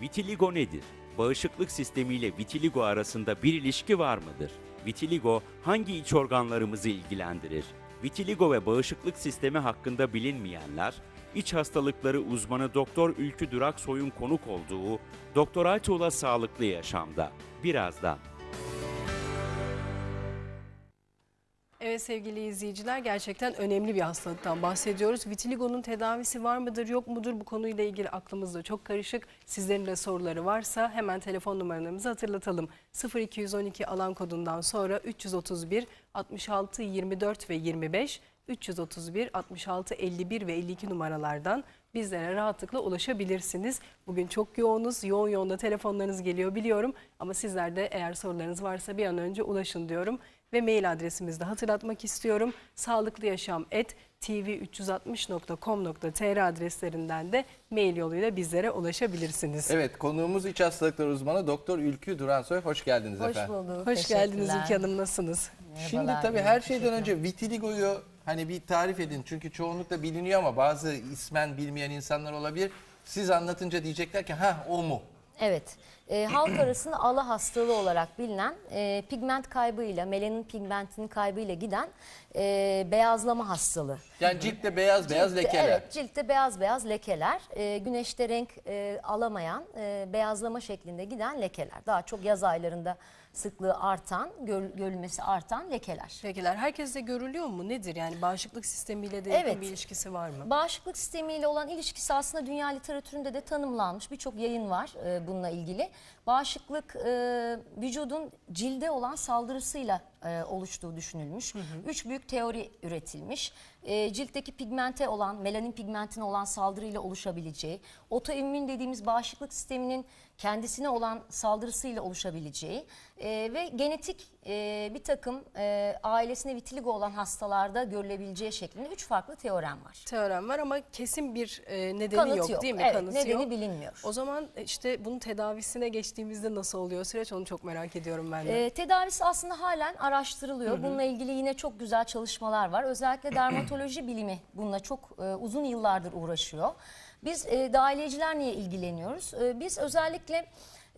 Vitiligo nedir? Bağışıklık sistemiyle vitiligo arasında bir ilişki var mıdır? Vitiligo hangi iç organlarımızı ilgilendirir? Vitiligo ve bağışıklık sistemi hakkında bilinmeyenler, iç hastalıkları uzmanı Doktor Ülkü Duraksoy'un konuk olduğu Doktor Aytuğla Sağlıklı Yaşam'da. Birazdan. Sevgili izleyiciler gerçekten önemli bir hastalıktan bahsediyoruz. Vitiligo'nun tedavisi var mıdır yok mudur bu konuyla ilgili aklımızda çok karışık. Sizlerin de soruları varsa hemen telefon numaralarımızı hatırlatalım. 0212 alan kodundan sonra 331 66 24 ve 25 331 66 51 ve 52 numaralardan bizlere rahatlıkla ulaşabilirsiniz. Bugün çok yoğunuz. Yoğun yoğun telefonlarınız geliyor biliyorum. Ama sizler de eğer sorularınız varsa bir an önce ulaşın diyorum. Ve mail adresimizi de hatırlatmak istiyorum. Sağlıklı Yaşam tv360.com.tr adreslerinden de mail yoluyla bizlere ulaşabilirsiniz. Evet konuğumuz iç hastalıklar uzmanı Doktor Ülkü Duransoy. Hoş geldiniz Hoş efendim. bulduk. Hoş geldiniz. İlki Hanım nasılsınız? Şimdi Merhabalar, tabii her şeyden önce vitiligoyu hani bir tarif edin. Çünkü çoğunlukla biliniyor ama bazı ismen bilmeyen insanlar olabilir. Siz anlatınca diyecekler ki ha o mu? Evet. E, halk arasında ala hastalığı olarak bilinen e, pigment kaybıyla, melanin pigmentinin kaybıyla giden e, beyazlama hastalığı. Yani ciltte beyaz beyaz Ciltte- lekeler. Evet, ciltte beyaz beyaz lekeler. E, güneşte renk e, alamayan, e, beyazlama şeklinde giden lekeler. Daha çok yaz aylarında sıklığı artan, gör- görülmesi artan lekeler. Lekeler herkeste görülüyor mu? Nedir? Yani bağışıklık sistemiyle de Evet. bir ilişkisi var mı? Bağışıklık sistemiyle olan ilişkisi aslında dünya literatüründe de tanımlanmış birçok yayın var e, bununla ilgili. Bağışıklık e, vücudun cilde olan saldırısıyla e, oluştuğu düşünülmüş. Üç büyük teori üretilmiş. E, ciltteki pigmente olan, melanin pigmentine olan saldırıyla oluşabileceği, otoimmün dediğimiz bağışıklık sisteminin kendisine olan saldırısıyla oluşabileceği e, ve genetik e, bir takım e, ailesine vitiligo olan hastalarda görülebileceği şeklinde üç farklı teorem var. Teorem var ama kesin bir e, nedeni Kanıt yok, yok. değil mi? Evet, Kanıtı nedeni yok. bilinmiyor. O zaman e, işte bunun tedavisine geçtiğimizde nasıl oluyor süreç onu çok merak ediyorum ben de. Ee, tedavisi aslında halen araştırılıyor. Bununla ilgili yine çok güzel çalışmalar var. Özellikle dermatoloji bilimi bununla çok e, uzun yıllardır uğraşıyor. Biz e, dahiliyeciler niye ilgileniyoruz? E, biz özellikle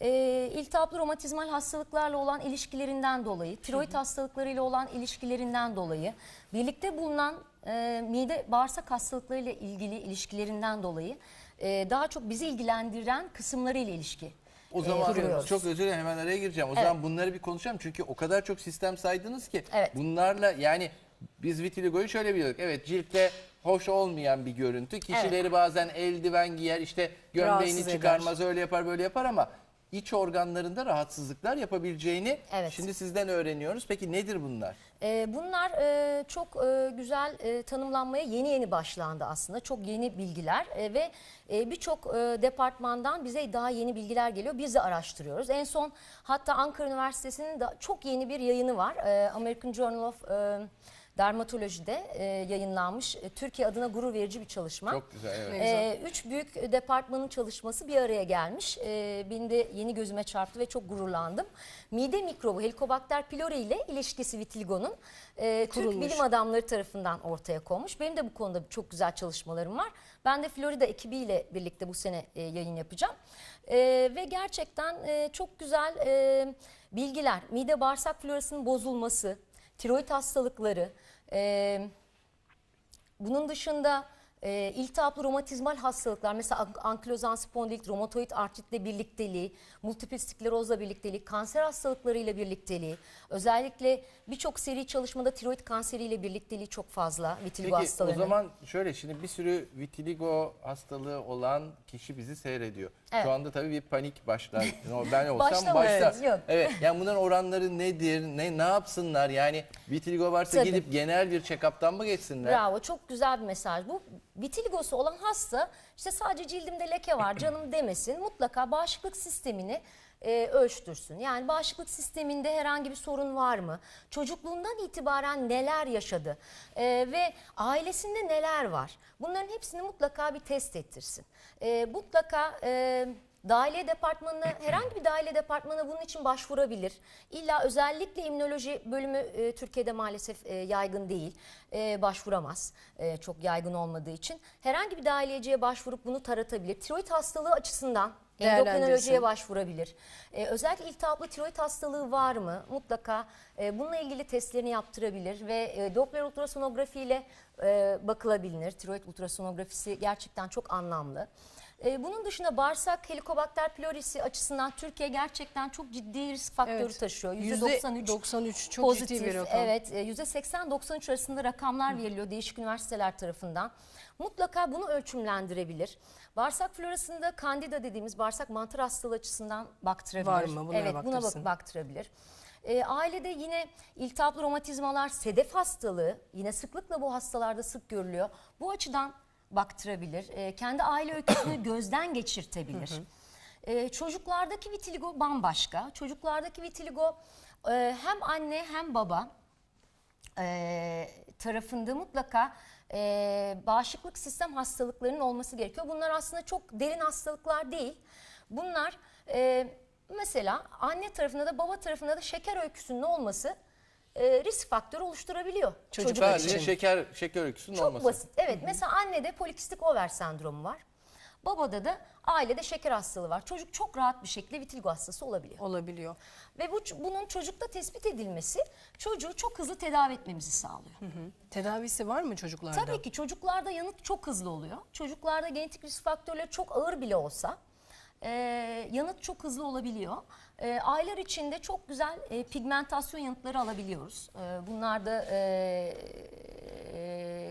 e, iltihaplı romatizmal hastalıklarla olan ilişkilerinden dolayı, tiroid hastalıklarıyla olan ilişkilerinden dolayı, birlikte bulunan e, mide bağırsak hastalıklarıyla ilgili ilişkilerinden dolayı e, daha çok bizi ilgilendiren kısımlarıyla ilişki O e, zaman kuruyoruz. çok özür dilerim hemen araya gireceğim. O Evet. zaman bunları bir konuşalım. Çünkü o kadar çok sistem saydınız ki Evet. bunlarla yani biz vitiligoyu şöyle biliyorduk. Evet ciltte hoş olmayan bir görüntü. Kişileri bazen eldiven giyer işte gömleğini Rahatsız çıkarmaz öyle yapar böyle yapar ama iç organlarında rahatsızlıklar yapabileceğini Evet. şimdi sizden öğreniyoruz. Peki nedir bunlar? Ee, bunlar e, çok e, güzel e, tanımlanmaya yeni yeni başlandı aslında. Çok yeni bilgiler e, ve e, birçok e, departmandan bize daha yeni bilgiler geliyor. Biz de araştırıyoruz. En son hatta Ankara Üniversitesi'nin de çok yeni bir yayını var. E, American Journal of e, Dermatoloji'de e, yayınlanmış. E, Türkiye adına gurur verici bir çalışma. Çok güzel evet. Ee, üç büyük departmanın çalışması bir araya gelmiş. Ee, benim de yeni gözüme çarptı ve çok gururlandım. Mide mikrobu Helicobacter pylori ile ilişkisi vitiligonun e, Türk bilim adamları tarafından ortaya konmuş. Benim de bu konuda çok güzel çalışmalarım var. Ben de Florida ekibiyle birlikte bu sene e, yayın yapacağım. E, ve gerçekten e, çok güzel e, bilgiler. Mide bağırsak florasının bozulması, tiroid hastalıkları, e, bunun dışında e, iltihaplı romatizmal hastalıklar mesela an- ankilozan spondilit, romatoid artritle birlikteliği, multiple sklerozla birlikteliği, kanser hastalıklarıyla birlikteliği, özellikle birçok seri çalışmada tiroid kanseriyle birlikteliği çok fazla vitiligo Peki o hastalarının. zaman şöyle şimdi bir sürü vitiligo hastalığı olan kişi bizi seyrediyor. Evet. Şu anda tabii bir panik başlar. Ben olsam başlar. yok. Evet. Yani bunların oranları nedir? Ne ne yapsınlar? Yani vitiligo varsa Tabii. gidip genel bir check-up'tan mı geçsinler? Bravo çok güzel bir mesaj bu. Vitiligosu olan hasta işte sadece cildimde leke var canım demesin. Mutlaka bağışıklık sistemini e, ölçtürsün. Yani bağışıklık sisteminde herhangi bir sorun var mı? Çocukluğundan itibaren neler yaşadı? E, ve ailesinde neler var? Bunların hepsini mutlaka bir test ettirsin. E, mutlaka... E, Dahiliye departmanına herhangi bir dahiliye departmanına bunun için başvurabilir. İlla özellikle immünoloji bölümü e, Türkiye'de maalesef e, yaygın değil. E, başvuramaz e, çok yaygın olmadığı için. Herhangi bir dahiliyeciye başvurup bunu taratabilir. Tiroid hastalığı açısından. Endokrinolojiye başvurabilir. Ee, özellikle iltihaplı tiroid hastalığı var mı? Mutlaka e, bununla ilgili testlerini yaptırabilir ve e, Doppler ultrasonografi ile e, bakılabilir. Tiroid ultrasonografisi gerçekten çok anlamlı. E, bunun dışında bağırsak helikobakter pylorisi açısından Türkiye gerçekten çok ciddi risk faktörü Evet. taşıyor. Yüzde 93 93 çok pozitif. ciddi bir rakam. Evet, e, %80-93 arasında rakamlar veriliyor değişik üniversiteler tarafından. Mutlaka bunu ölçümlendirebilir. Bağırsak florasında kandida dediğimiz bağırsak mantar hastalığı açısından baktırabilir. Var mı? Bunlara evet, buna baktırsın. baktırabilir. E, ailede yine iltihaplı romatizmalar, sedef hastalığı yine sıklıkla bu hastalarda sık görülüyor. Bu açıdan baktırabilir. E, kendi aile öyküsünü gözden geçirtebilir. E, çocuklardaki vitiligo bambaşka. Çocuklardaki vitiligo e, hem anne hem baba e, tarafında mutlaka e, bağışıklık sistem hastalıklarının olması gerekiyor. Bunlar aslında çok derin hastalıklar değil. Bunlar e, mesela anne tarafında da baba tarafında da şeker öyküsünün olması e, risk faktörü oluşturabiliyor. Çocuk çocuk Sadece için. şeker şeker öyküsünün Çok olması. basit. Evet mesela annede polikistik over sendromu var. Babada da ailede şeker hastalığı var. Çocuk çok rahat bir şekilde vitiligo hastası olabiliyor. Olabiliyor. Ve bu bunun çocukta tespit edilmesi çocuğu çok hızlı tedavi etmemizi sağlıyor. Tedavisi var mı çocuklarda? Tabii ki çocuklarda yanıt çok hızlı oluyor. Çocuklarda genetik risk faktörleri çok ağır bile olsa e, yanıt çok hızlı olabiliyor. E, aylar içinde çok güzel e, pigmentasyon yanıtları alabiliyoruz. E, bunlar da e,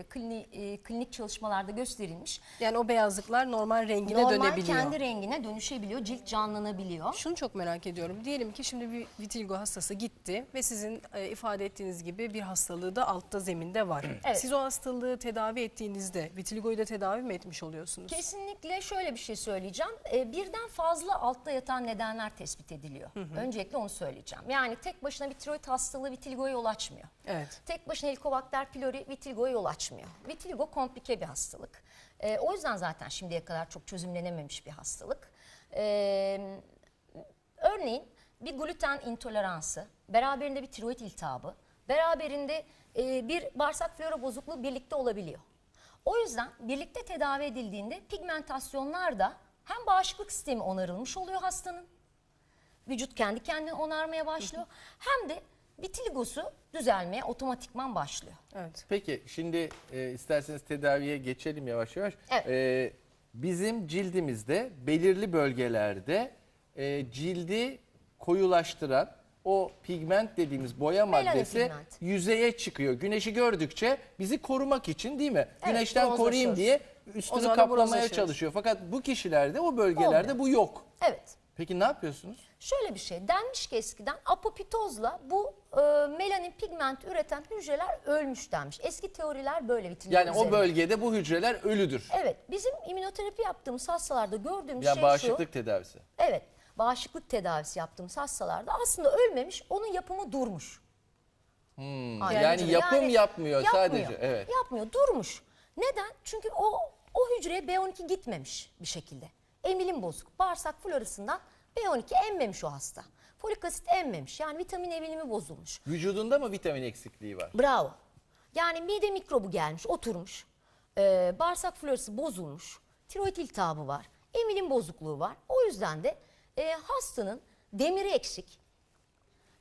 e, klini, e, klinik çalışmalarda gösterilmiş. Yani o beyazlıklar normal rengine Normal dönebiliyor. kendi rengine dönüşebiliyor, cilt canlanabiliyor. Şunu çok merak ediyorum. Diyelim ki şimdi bir vitiligo hastası gitti ve sizin e, ifade ettiğiniz gibi bir hastalığı da altta zeminde var. Evet. Siz o hastalığı tedavi ettiğinizde vitiligoyu da tedavi mi etmiş oluyorsunuz? Kesinlikle şöyle bir şey söyleyeceğim. Ee, birden fazla altta yatan nedenler tespit ediliyor. Öncelikle onu söyleyeceğim. Yani tek başına bir tiroid hastalığı vitiligoya yol açmıyor. Evet. Tek başına helikobakter pylori vitiligoya yol açmıyor. Vitiligo komplike bir hastalık. Ee, o yüzden zaten şimdiye kadar çok çözümlenememiş bir hastalık. Ee, örneğin bir gluten intoleransı, beraberinde bir tiroid iltihabı, beraberinde e, bir bağırsak flora bozukluğu birlikte olabiliyor. O yüzden birlikte tedavi edildiğinde pigmentasyonlar da hem bağışıklık sistemi onarılmış oluyor hastanın, vücut kendi kendine onarmaya başlıyor, hem de vitiligosu düzelmeye otomatikman başlıyor. Evet. Peki şimdi e, isterseniz tedaviye geçelim yavaş yavaş. Evet. E, bizim cildimizde belirli bölgelerde e, cildi koyulaştıran o pigment dediğimiz boya Melanin maddesi pigment. yüzeye çıkıyor. Güneşi gördükçe bizi korumak için değil mi? Güneşten koruyayım bronzlaşıyoruz. diye O üstünü zaman kaplamaya bronzlaşıyoruz. çalışıyor. Fakat bu kişilerde o bölgelerde Olmuyor. bu yok. Evet. Peki ne yapıyorsunuz? Şöyle bir şey denmiş ki eskiden apoptozla bu e, melanin pigment üreten hücreler ölmüş denmiş. Eski teoriler böyle vitiligo Yani o üzerine. bölgede bu hücreler ölüdür. Evet bizim immünoterapi yaptığımız hastalarda gördüğümüz Yani şey bağışıklık şu. tedavisi. Evet bağışıklık tedavisi yaptığımız hastalarda aslında ölmemiş onun yapımı durmuş. Hmm, Aynen. yani yapım Yani yapmıyor, yapmıyor, sadece. Evet. Yapmıyor durmuş. Neden? Çünkü o o hücreye B12 gitmemiş bir şekilde. Emilim bozuk. Bağırsak florasından B12 emmemiş o hasta. Folik asit emmemiş. Yani vitamin emilimi bozulmuş. Vücudunda mı vitamin eksikliği var? Bravo. Yani mide mikrobu gelmiş, oturmuş. Ee, bağırsak florası bozulmuş. Tiroid iltihabı var. Emilim bozukluğu var. O yüzden de e, hastanın demiri eksik.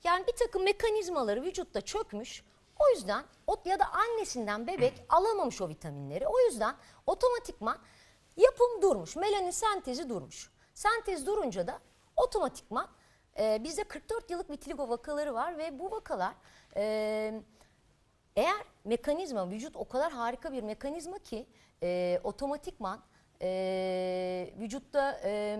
Yani bir takım mekanizmaları vücutta çökmüş. O yüzden ya da annesinden bebek alamamış o vitaminleri. O yüzden otomatikman yapım durmuş. Melanin sentezi durmuş. Sentez durunca da otomatikman e, bizde 44 yıllık vitiligo vakaları var ve bu vakalar e, eğer mekanizma vücut o kadar harika bir mekanizma ki e, otomatikman e, vücutta e,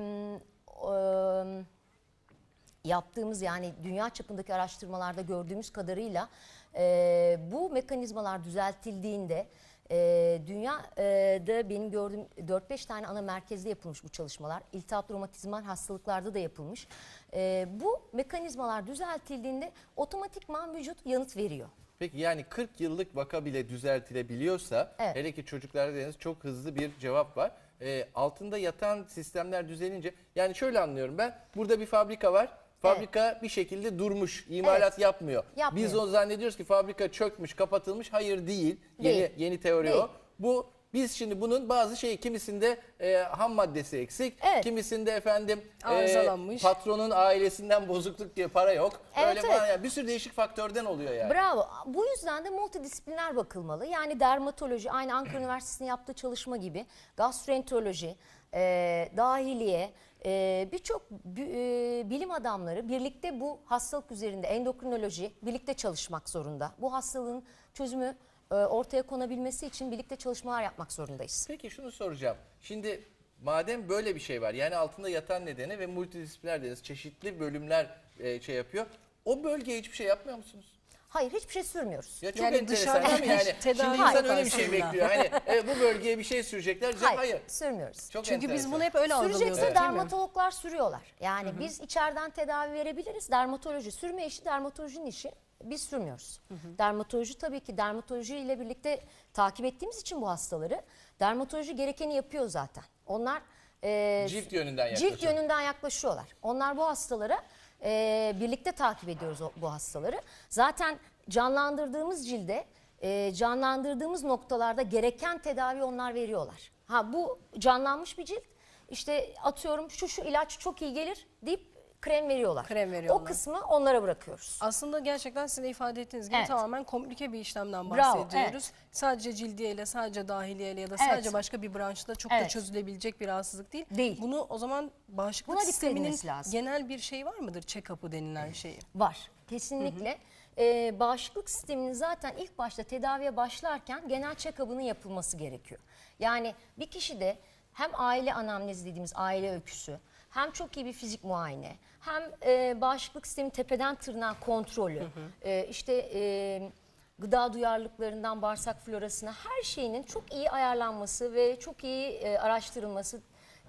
yaptığımız yani dünya çapındaki araştırmalarda gördüğümüz kadarıyla e, bu mekanizmalar düzeltildiğinde e, dünyada benim gördüğüm 4-5 tane ana merkezde yapılmış bu çalışmalar. İltihaplı romatizmal hastalıklarda da yapılmış. E, bu mekanizmalar düzeltildiğinde otomatikman vücut yanıt veriyor. Peki yani 40 yıllık vaka bile düzeltilebiliyorsa Evet. hele ki çocuklarda dediğiniz çok hızlı bir cevap var. Ee, altında yatan sistemler düzelince yani şöyle anlıyorum ben burada bir fabrika var. Fabrika bir şekilde durmuş, imalat Evet. yapmıyor. Yapmıyor. Biz o zannediyoruz ki fabrika çökmüş, kapatılmış. Hayır değil. Yeni Değil. yeni teori Değil. o. Bu Biz şimdi bunun bazı şey kimisinde e, ham maddesi eksik, Evet. kimisinde efendim e, Arızalanmış. patronun ailesinden bozukluk diye para yok. Evet, Öyle evet. falan yani bir sürü değişik faktörden oluyor yani. Bravo. Bu yüzden de multidisipliner bakılmalı. Yani dermatoloji, aynı Ankara Üniversitesi'nin yaptığı çalışma gibi gastroenteroloji, e, dahiliye, e, birçok bi- bilim adamları birlikte bu hastalık üzerinde endokrinoloji birlikte çalışmak zorunda. Bu hastalığın çözümü e, ortaya konabilmesi için birlikte çalışmalar yapmak zorundayız. Peki şunu soracağım. Şimdi madem böyle bir şey var yani altında yatan nedeni ve multidisipliner deniz çeşitli bölümler e, şey yapıyor. O bölgeye hiçbir şey yapmıyor musunuz? Hayır hiçbir şey sürmüyoruz. Ya çok Yani enteresan dışarıdan değil mi yani? tedavi Şimdi insan yok öyle bir şey aslında. bekliyor. Hani e, bu bölgeye bir şey sürecekler. Hayır. Hayır, sürmüyoruz. Çok Çünkü biz enteresan. bunu hep öyle algılıyoruz Sürecekse değil mi? dermatologlar sürüyorlar. Yani biz içeriden tedavi verebiliriz. Dermatoloji sürme işi dermatolojinin işi. Biz sürmüyoruz. Dermatoloji tabii ki dermatoloji ile birlikte takip ettiğimiz için bu hastaları dermatoloji gerekeni yapıyor zaten. Onlar e, Cilt yönünden cilt yaklaşıyor. yönünden yaklaşıyorlar. Onlar bu hastalara e, birlikte takip ediyoruz o- bu hastaları. Zaten canlandırdığımız cilde e, canlandırdığımız noktalarda gereken tedavi onlar veriyorlar. Ha bu canlanmış bir cilt. İşte atıyorum şu şu ilaç çok iyi gelir deyip krem veriyorlar. Krem veriyorlar. O kısmı onlara bırakıyoruz. Aslında gerçekten sizin de ifade ettiğiniz gibi Evet. tamamen komplike bir işlemden Bravo, bahsediyoruz. Sadece cildiyeyle, sadece dahiliyeyle ya da Evet. sadece başka bir branşta çok da Evet. çözülebilecek bir rahatsızlık değil. Değil. Bunu o zaman bağışıklık Buna dikkat sisteminin edilmesi lazım. genel bir şey var mıdır? Check-up'ı denilen şeyi. Var. Kesinlikle. Ee, bağışıklık sisteminin zaten ilk başta tedaviye başlarken genel check-up'ının yapılması gerekiyor. Yani bir kişide hem aile anamnezi dediğimiz aile öyküsü, hem çok iyi bir fizik muayene, hem e, bağışıklık sistemi tepeden tırnağa kontrolü, e, işte e, gıda duyarlılıklarından bağırsak florasına her şeyinin çok iyi ayarlanması ve çok iyi e, araştırılması,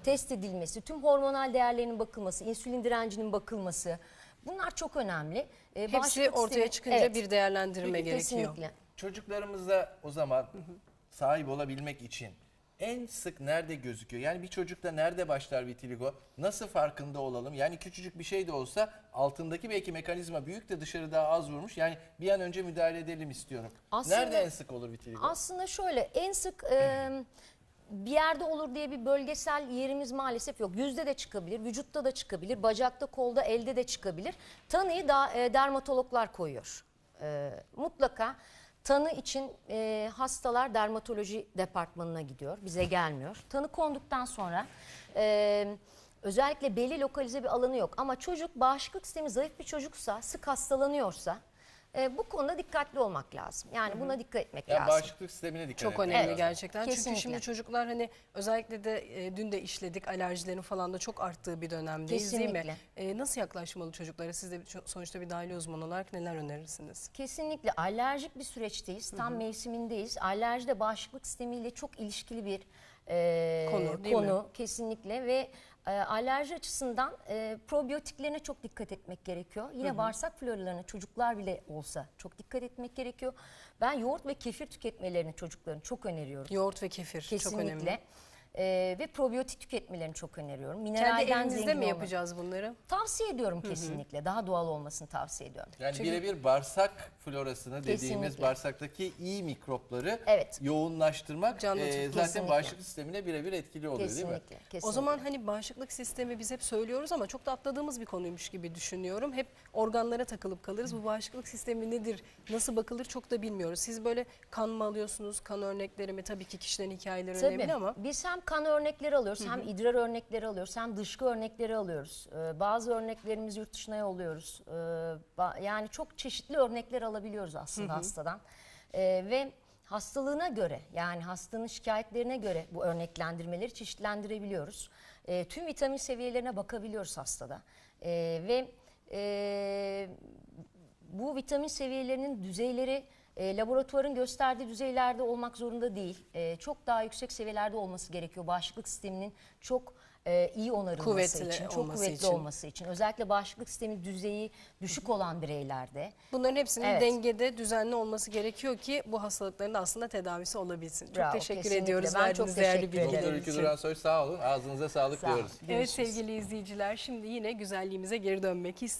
test edilmesi, tüm hormonal değerlerinin bakılması, insülin direncinin bakılması bunlar çok önemli. E, Hepsi ortaya sistemi- çıkınca Evet, bir değerlendirme gerekiyor. kesinlikle. Çocuklarımıza o zaman sahip olabilmek için en sık nerede gözüküyor? Yani bir çocukta nerede başlar vitiligo? Nasıl farkında olalım? Yani küçücük bir şey de olsa altındaki belki mekanizma büyük de dışarı daha az vurmuş. Yani bir an önce müdahale edelim istiyorum. Aslında- nerede en sık olur vitiligo? Aslında şöyle en sık e, bir yerde olur diye bir bölgesel yerimiz maalesef yok. Yüzde de çıkabilir, vücutta da çıkabilir, bacakta, kolda, elde de çıkabilir. Tanıyı da e, dermatologlar koyuyor. E, mutlaka tanı için e, hastalar dermatoloji departmanına gidiyor. Bize gelmiyor. Tanı konduktan sonra e, özellikle belli lokalize bir alanı yok. Ama çocuk bağışıklık sistemi zayıf bir çocuksa, sık hastalanıyorsa e, bu konuda dikkatli olmak lazım. Yani buna dikkat etmek yani lazım. bağışıklık sistemine dikkat Çok etmek önemli lazım. gerçekten. Çünkü Kesinlikle. şimdi çocuklar hani özellikle de e, dün de işledik alerjilerin falan da çok arttığı bir dönemdeyiz değil mi? E, nasıl yaklaşmalı çocuklara? Siz de sonuçta bir dahili uzman olarak neler önerirsiniz? Kesinlikle alerjik bir süreçteyiz. Tam mevsimindeyiz. Alerji de bağışıklık sistemiyle çok ilişkili bir e, Konu, konu kesinlikle ve e, alerji açısından e, probiyotiklerine çok dikkat etmek gerekiyor. Yine bağırsak floralarına çocuklar bile olsa çok dikkat etmek gerekiyor. Ben yoğurt ve kefir tüketmelerini çocukların çok öneriyorum. Yoğurt ve kefir çok Kesinlikle. önemli. E, ve probiyotik tüketmelerini çok öneriyorum. Kendi Mineralden evinizde zengin mi yapacağız bunları? Tavsiye ediyorum kesinlikle. Daha doğal olmasını tavsiye ediyorum. Yani birebir bağırsak florasını dediğimiz Kesinlikle. bağırsaktaki iyi mikropları Evet. yoğunlaştırmak Canlı e, zaten Kesinlikle. bağışıklık sistemine birebir etkili oluyor değil mi? Kesinlikle. kesinlikle. O zaman hani bağışıklık sistemi biz hep söylüyoruz ama çok da atladığımız bir konuymuş gibi düşünüyorum. Hep organlara takılıp kalırız. Bu bağışıklık sistemi nedir, nasıl bakılır çok da bilmiyoruz. Siz böyle kan mı alıyorsunuz, kan örnekleri mi? Tabii ki kişilerin hikayeleri Tabii. önemli ama. Biz hem kan örnekleri alıyoruz, hem idrar örnekleri alıyoruz, hem dışkı örnekleri alıyoruz. Ee, bazı örneklerimizi yurt dışına yolluyoruz. Ee, yani çok çeşitli örnekler alabiliyoruz aslında hastadan. Ee, ve hastalığına göre, yani hastanın şikayetlerine göre bu örneklendirmeleri çeşitlendirebiliyoruz. Ee, tüm vitamin seviyelerine bakabiliyoruz hastada. Ee, ve e, bu vitamin seviyelerinin düzeyleri e, laboratuvarın gösterdiği düzeylerde olmak zorunda değil. E, çok daha yüksek seviyelerde olması gerekiyor. Bağışıklık sisteminin çok e, iyi onarılması Kuvvetli için, çok olması kuvvetli için. olması için. Özellikle bağışıklık sistemi düzeyi düşük olan bireylerde. Bunların hepsinin Evet. dengede, düzenli olması gerekiyor ki bu hastalıkların da aslında tedavisi olabilsin. Çok Bravo, teşekkür kesinlikle. ediyoruz Ben çok değerli teşekkür ederim. Doktor bilgiler için. Duransoy sağ olun. Ağzınıza sağlık Sağ diyoruz. Evet sevgili izleyiciler şimdi yine güzelliğimize geri dönmek istiyoruz.